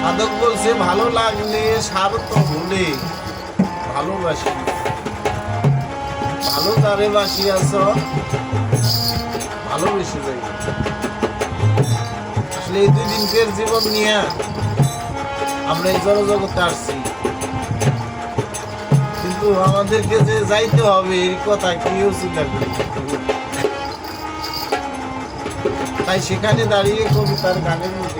সাধক বলছে, ভালো লাগলে স্বার্থ হলে ভালোবাসি। ভালো তারে বাসি আছ, ভালোবেসে যাই। আসলে এই দুই জীবন নিয়ে আমরা এই জড়জগতে আসছি। কিন্তু আমাদেরকে যে যাইতে হবে, এই কথা কেউ চিন্তা করি তাই সেখানে দাঁড়িয়ে কবিতার গানের মধ্যে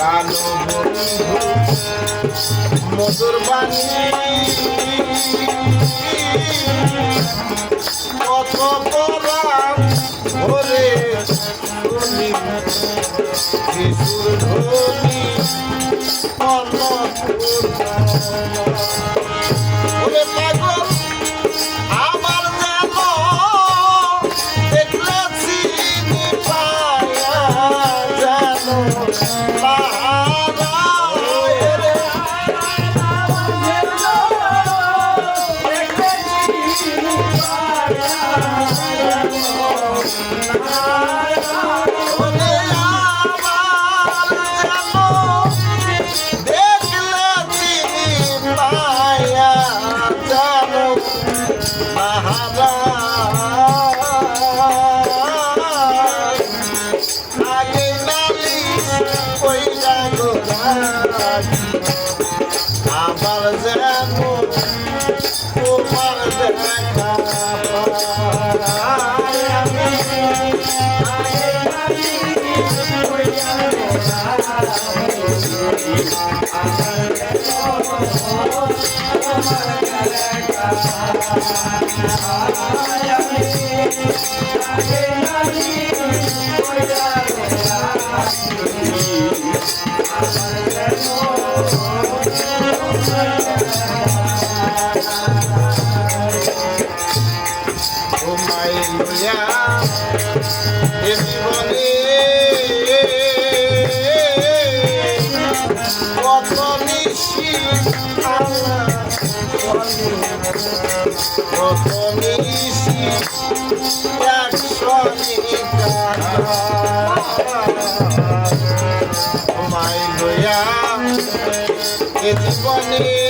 কালো মধুর বাণী কত পরাণ ভরে শুনি শিশুর ধ্বনি ওরে আবার যেন তোমার দেখা পাই এ জীবনে কত নিশি কত নিশি একশো তোমায় লইয়া জীবনে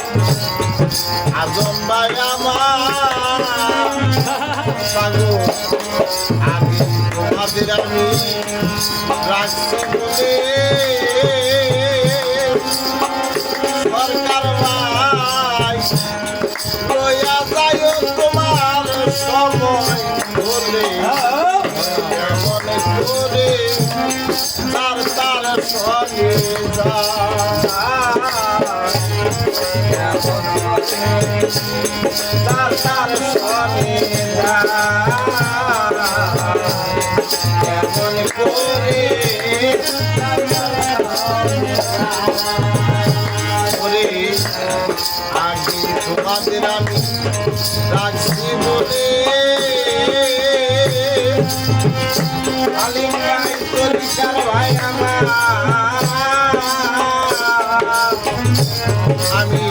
আজম ভাই আমার পাগল আগে তোমাদের আমি রাখছি বলে। সরকার ভাই, লইয়া যায় তোমার সময় বলে মনে করে তার তার সঙ্গে তার তোমাদের আমি রাখছি বলে আমি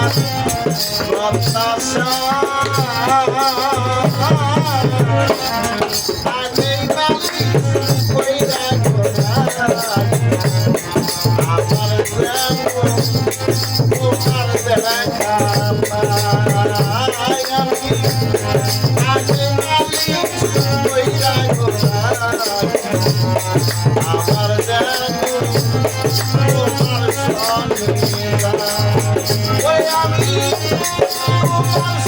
Stop, stop, stop. 我想要。